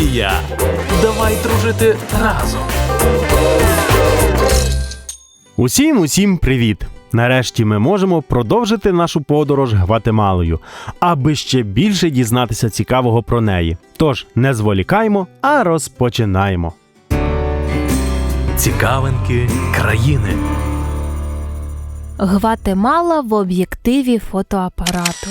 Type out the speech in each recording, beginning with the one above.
студія. Давай дружити разом. Усім усім привіт! Нарешті ми можемо продовжити нашу подорож Гватемалою, аби ще більше дізнатися цікавого про неї. Тож не зволікаймо, а розпочинаємо. Цікавинки країни. Гватемала в об'єктиві фотоапарату.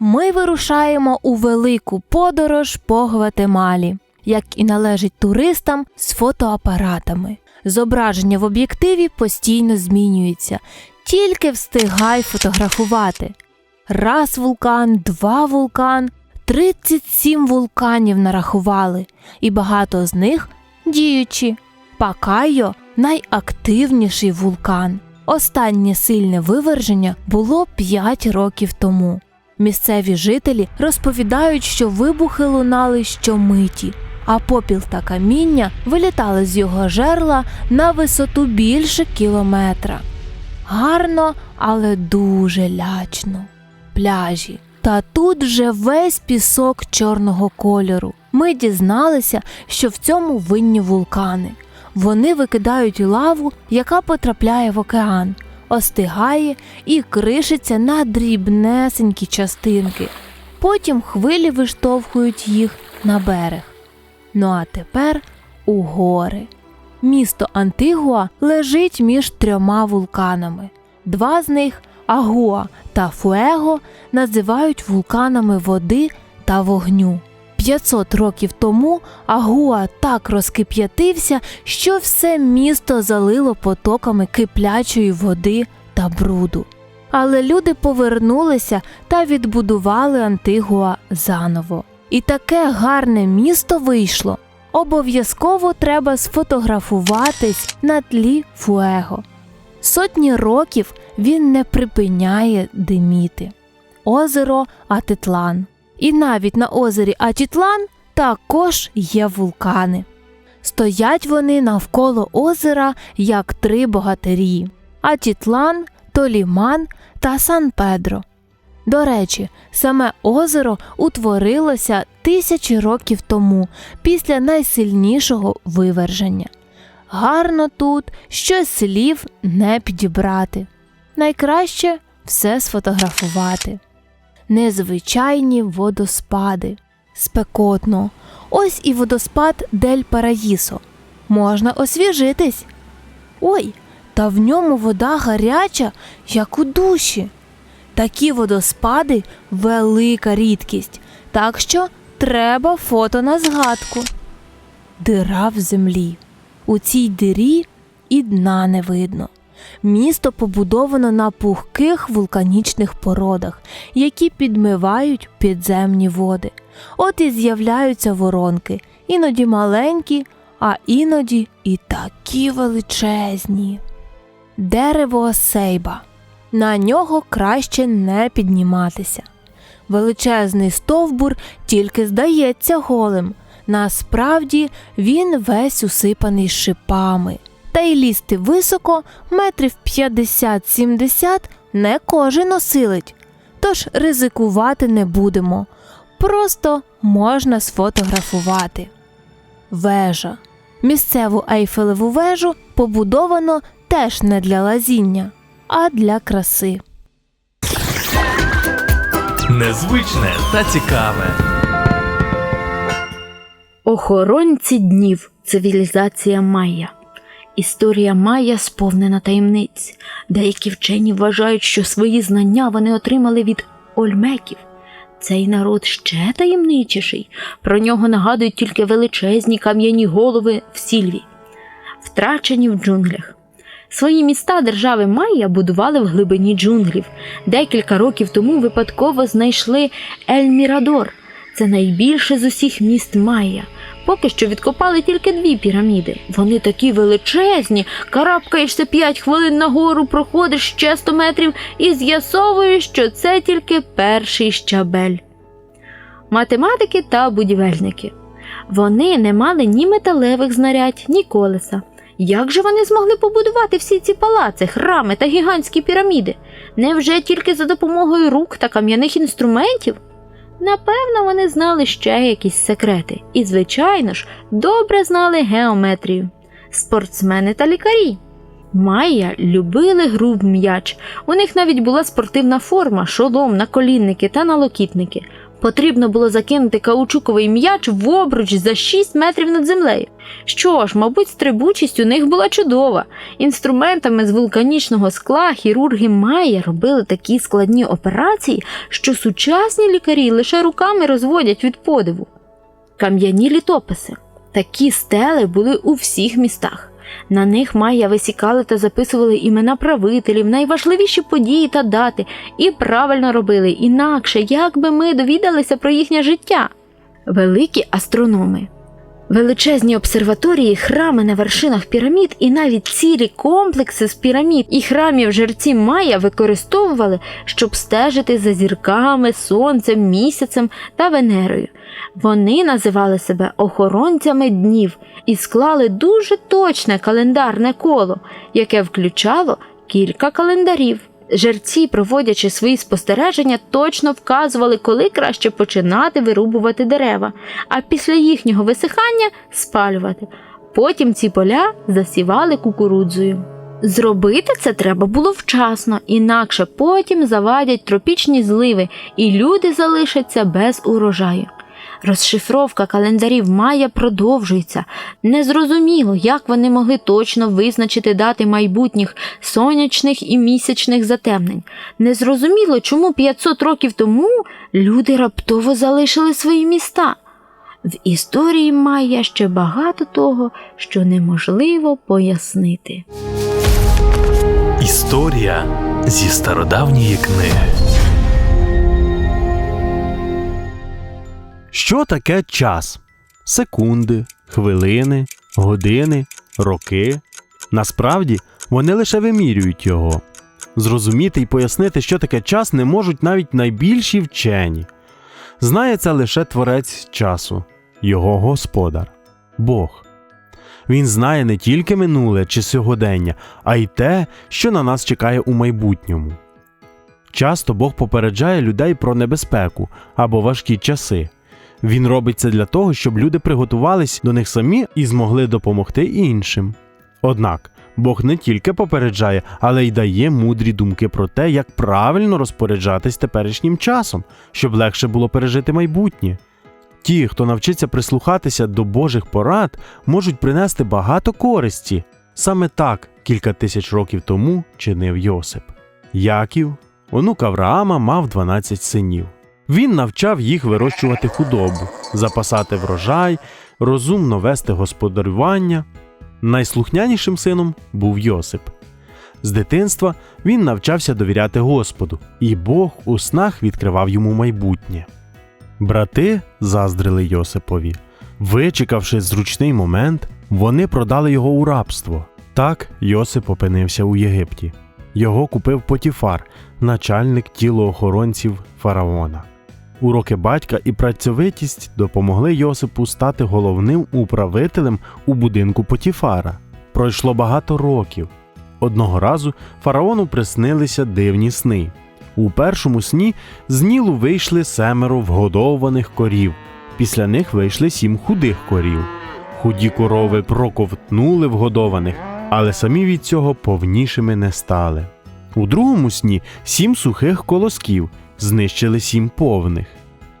Ми вирушаємо у велику подорож по Гватемалі, як і належить туристам з фотоапаратами. Зображення в об'єктиві постійно змінюється, тільки встигай фотографувати. Раз вулкан, два вулкан, 37 вулканів нарахували, і багато з них діючі. Пакайо найактивніший вулкан. Останнє сильне виверження було 5 років тому. Місцеві жителі розповідають, що вибухи лунали щомиті, а попіл та каміння вилітали з його жерла на висоту більше кілометра. Гарно, але дуже лячно. Пляжі. Та тут же весь пісок чорного кольору. Ми дізналися, що в цьому винні вулкани. Вони викидають лаву, яка потрапляє в океан, остигає і кришиться на дрібнесенькі частинки. Потім хвилі виштовхують їх на берег. Ну а тепер у гори. Місто Антигуа лежить між трьома вулканами. Два з них Агуа та Фуего називають вулканами води та вогню. 500 років тому Агуа так розкип'ятився, що все місто залило потоками киплячої води та бруду. Але люди повернулися та відбудували Антигуа заново. І таке гарне місто вийшло. Обов'язково треба сфотографуватись на тлі Фуего. Сотні років він не припиняє диміти. Озеро Атитлан. І навіть на озері Атітлан також є вулкани. Стоять вони навколо озера як три богатирі: Атітлан, Толіман та Сан Педро. До речі, саме озеро утворилося тисячі років тому після найсильнішого виверження. Гарно тут, що слів не підібрати. Найкраще все сфотографувати. Незвичайні водоспади. Спекотно. Ось і водоспад Дель Параїсо. Можна освіжитись. Ой, та в ньому вода гаряча, як у душі. Такі водоспади велика рідкість, так що треба фото на згадку. Дира в землі. У цій дирі і дна не видно. Місто побудовано на пухких вулканічних породах, які підмивають підземні води. От і з'являються воронки, іноді маленькі, а іноді і такі величезні. Дерево сейба. На нього краще не підніматися. Величезний стовбур тільки здається голим. Насправді він весь усипаний шипами. Та й лізти високо, метрів 50-70 не кожен осилить. Тож ризикувати не будемо. Просто можна сфотографувати. Вежа. Місцеву ейфелеву вежу побудовано теж не для лазіння, а для краси. Незвичне та цікаве. Охоронці днів. Цивілізація Майя. Історія Майя сповнена таємниць. Деякі вчені вважають, що свої знання вони отримали від ольмеків. Цей народ ще таємничіший. Про нього нагадують тільки величезні кам'яні голови в сільві, втрачені в джунглях. Свої міста держави Майя будували в глибині джунглів. Декілька років тому випадково знайшли Ель-Мірадор. Це найбільше з усіх міст Майя. Поки що відкопали тільки дві піраміди. Вони такі величезні, карабкаєшся п'ять хвилин нагору, проходиш ще 100 метрів і з'ясовуєш, що це тільки перший щабель. Математики та будівельники. Вони не мали ні металевих знарядь, ні колеса. Як же вони змогли побудувати всі ці палаци, храми та гігантські піраміди? Невже тільки за допомогою рук та кам'яних інструментів? Напевно, вони знали ще якісь секрети і, звичайно ж, добре знали геометрію. Спортсмени та лікарі. Майя любили гру в м'яч. У них навіть була спортивна форма, шолом, наколінники та налокітники. Потрібно було закинути каучуковий м'яч в обруч за 6 метрів над землею. Що ж, мабуть, стрибучість у них була чудова. Інструментами з вулканічного скла хірурги Майя робили такі складні операції, що сучасні лікарі лише руками розводять від подиву. Кам'яні літописи. Такі стели були у всіх містах. На них майя висікали та записували імена правителів, найважливіші події та дати, і правильно робили, інакше як би ми довідалися про їхнє життя. Великі астрономи. Величезні обсерваторії, храми на вершинах пірамід і навіть цілі комплекси з пірамід і храмів жерці Майя використовували, щоб стежити за зірками, сонцем, місяцем та Венерою. Вони називали себе охоронцями днів і склали дуже точне календарне коло, яке включало кілька календарів. Жерці, проводячи свої спостереження, точно вказували, коли краще починати вирубувати дерева, а після їхнього висихання спалювати. Потім ці поля засівали кукурудзою. Зробити це треба було вчасно, інакше потім завадять тропічні зливи, і люди залишаться без урожаю. Розшифровка календарів Майя продовжується. Незрозуміло, як вони могли точно визначити дати майбутніх сонячних і місячних затемнень. Незрозуміло, чому 500 років тому люди раптово залишили свої міста. В історії Майя ще багато того, що неможливо пояснити. Історія зі стародавньої книги. Що таке час? Секунди, хвилини, години, роки. Насправді вони лише вимірюють його. Зрозуміти і пояснити, що таке час, не можуть навіть найбільші вчені. Знає це лише творець часу, його господар, Бог. Він знає не тільки минуле чи сьогодення, а й те, що на нас чекає у майбутньому. Часто Бог попереджає людей про небезпеку або важкі часи. Він робить це для того, щоб люди приготувались до них самі і змогли допомогти іншим. Однак Бог не тільки попереджає, але й дає мудрі думки про те, як правильно розпоряджатись теперішнім часом, щоб легше було пережити майбутнє. Ті, хто навчиться прислухатися до Божих порад, можуть принести багато користі. Саме так кілька тисяч років тому чинив Йосип. Яків, онук Авраама, мав 12 синів. Він навчав їх вирощувати худобу, запасати врожай, розумно вести господарювання. Найслухнянішим сином був Йосип. З дитинства він навчався довіряти Господу, і Бог у снах відкривав йому майбутнє. Брати заздрили Йосипові. Вичекавши зручний момент, вони продали його у рабство. Так Йосип опинився у Єгипті. Його купив Потіфар, начальник тілоохоронців фараона. Уроки батька і працьовитість допомогли Йосипу стати головним управителем у будинку Потіфара. Пройшло багато років. Одного разу фараону приснилися дивні сни. У першому сні з Нілу вийшли семеро вгодованих корів. Після них вийшли сім худих корів. Худі корови проковтнули вгодованих, але самі від цього повнішими не стали. У другому сні сім сухих колосків знищили сім повних.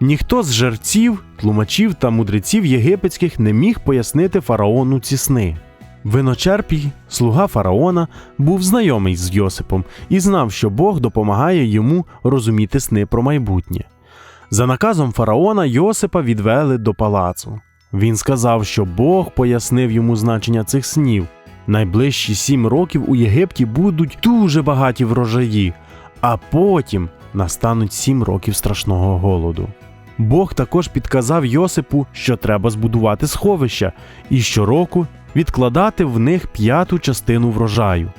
Ніхто з жерців, тлумачів та мудреців єгипетських не міг пояснити фараону ці сни. Виночерпій, слуга фараона, був знайомий з Йосипом і знав, що Бог допомагає йому розуміти сни про майбутнє. За наказом фараона Йосипа відвели до палацу. Він сказав, що Бог пояснив йому значення цих снів. Найближчі сім років у Єгипті будуть дуже багаті врожаї, а потім настануть сім років страшного голоду. Бог також підказав Йосипу, що треба збудувати сховища і щороку відкладати в них п'яту частину врожаю.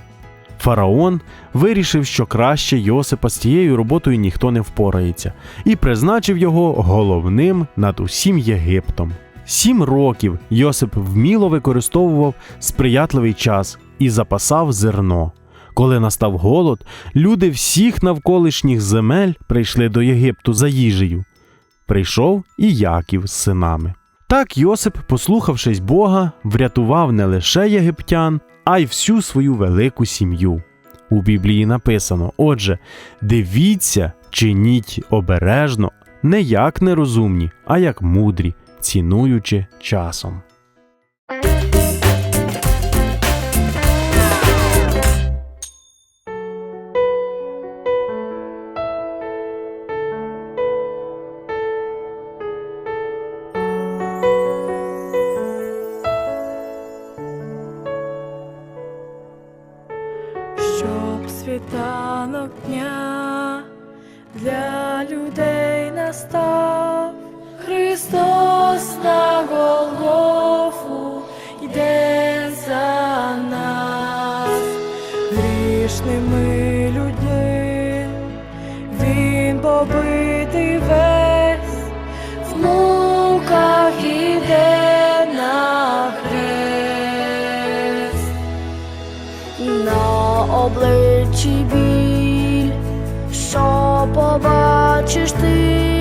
Фараон вирішив, що краще Йосипа з цією роботою ніхто не впорається, і призначив його головним над усім Єгиптом. Сім років Йосип вміло використовував сприятливий час і запасав зерно. Коли настав голод, люди всіх навколишніх земель прийшли до Єгипту за їжею. Прийшов і Яків з синами. Так Йосип, послухавшись Бога, врятував не лише єгиптян, а й всю свою велику сім'ю. У Біблії написано: отже, дивіться, чиніть обережно, не як нерозумні, а як мудрі, цінуючи часом. світанок дня для. побачиш ти.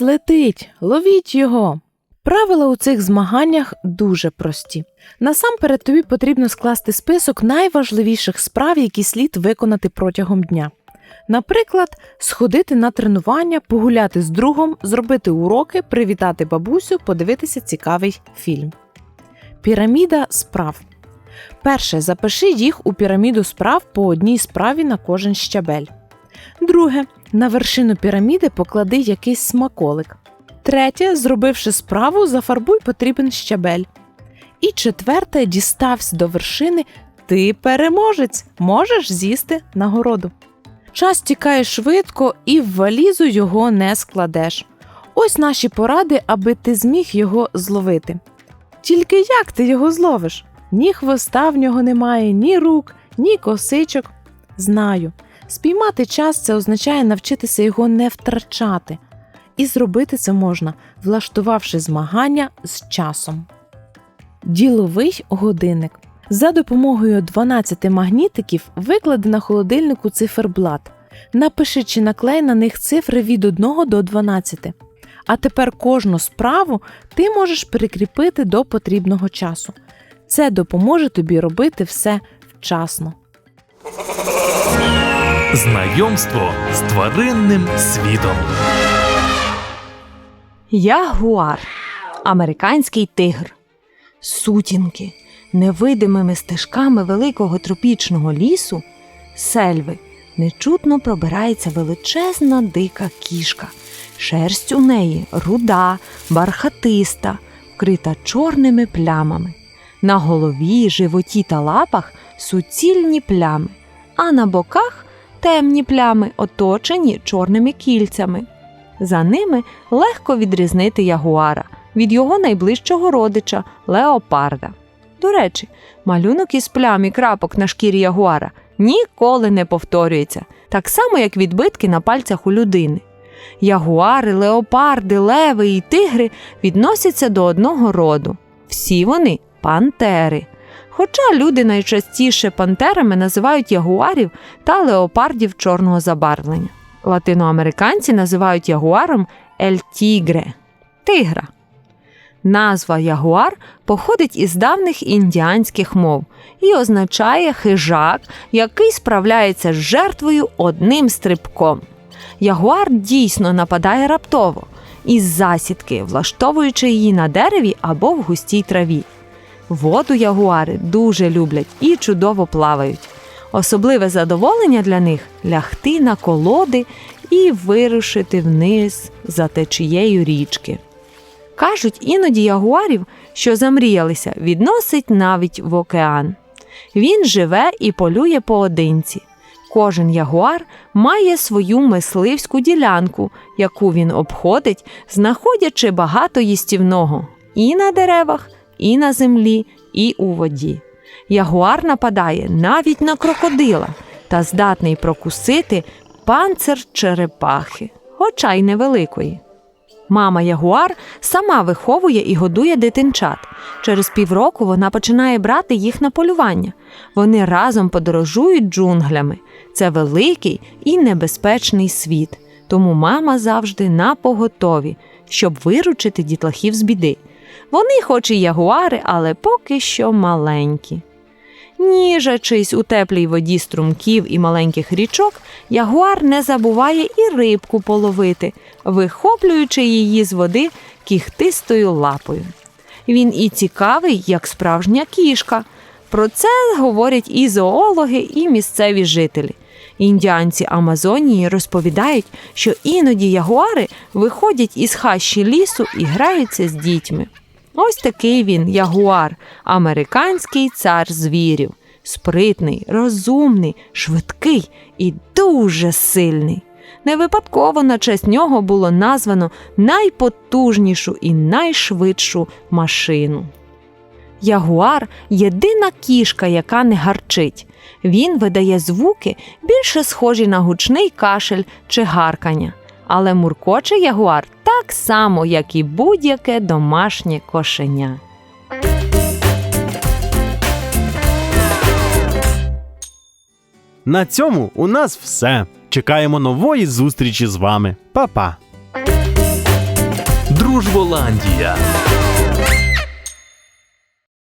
нас летить, ловіть його! Правила у цих змаганнях дуже прості. Насамперед тобі потрібно скласти список найважливіших справ, які слід виконати протягом дня. Наприклад, сходити на тренування, погуляти з другом, зробити уроки, привітати бабусю, подивитися цікавий фільм. Піраміда справ. Перше. Запиши їх у піраміду справ по одній справі на кожен щабель. Друге на вершину піраміди поклади якийсь смаколик. Третє, зробивши справу, зафарбуй потрібен щабель. І четверте, дістався до вершини, ти переможець, можеш з'їсти нагороду. Час тікає швидко і в валізу його не складеш. Ось наші поради, аби ти зміг його зловити. Тільки як ти його зловиш? Ні хвоста в нього немає, ні рук, ні косичок. Знаю, спіймати час це означає навчитися його не втрачати. І зробити це можна, влаштувавши змагання з часом. Діловий годинник. За допомогою 12 магнітиків виклади на холодильнику циферблат. Напиши чи наклей на них цифри від 1 до 12. А тепер кожну справу ти можеш прикріпити до потрібного часу. Це допоможе тобі робити все вчасно. Знайомство з тваринним світом. Ягуар американський тигр. Сутінки невидимими стежками великого тропічного лісу сельви нечутно пробирається величезна дика кішка. Шерсть у неї руда, бархатиста, вкрита чорними плямами. На голові, животі та лапах суцільні плями, а на боках темні плями, оточені чорними кільцями. За ними легко відрізнити ягуара від його найближчого родича леопарда. До речі, малюнок із плям і крапок на шкірі ягуара ніколи не повторюється, так само як відбитки на пальцях у людини. Ягуари, леопарди, леви і тигри відносяться до одного роду. Всі вони пантери. Хоча люди найчастіше пантерами називають ягуарів та леопардів чорного забарвлення. Латиноамериканці називають ягуаром ель тігре тигра. Назва ягуар походить із давніх індіанських мов і означає хижак, який справляється з жертвою одним стрибком. Ягуар дійсно нападає раптово, із засідки, влаштовуючи її на дереві або в густій траві. Воду ягуари дуже люблять і чудово плавають. Особливе задоволення для них лягти на колоди і вирушити вниз за течією річки. Кажуть, іноді ягуарів, що замріялися, відносить навіть в океан. Він живе і полює поодинці. Кожен ягуар має свою мисливську ділянку, яку він обходить, знаходячи багато їстівного і на деревах, і на землі, і у воді. Ягуар нападає навіть на крокодила та здатний прокусити панцир черепахи, хоча й невеликої. Мама ягуар сама виховує і годує дитинчат. Через півроку вона починає брати їх на полювання. Вони разом подорожують джунглями. Це великий і небезпечний світ. Тому мама завжди на поготові, щоб виручити дітлахів з біди. Вони, хоч і ягуари, але поки що маленькі. Ніжачись у теплій воді струмків і маленьких річок, ягуар не забуває і рибку половити, вихоплюючи її з води кіхтистою лапою. Він і цікавий, як справжня кішка. Про це говорять і зоологи, і місцеві жителі. Індіанці Амазонії розповідають, що іноді ягуари виходять із хащі лісу і граються з дітьми. Ось такий він, ягуар, американський цар звірів, спритний, розумний, швидкий і дуже сильний. Не випадково на честь нього було названо найпотужнішу і найшвидшу машину. Ягуар єдина кішка, яка не гарчить. Він видає звуки більше схожі на гучний кашель чи гаркання. Але муркоче ягуар так само, як і будь-яке домашнє кошеня. На цьому у нас все. Чекаємо нової зустрічі з вами. Па-па! Дружболандія.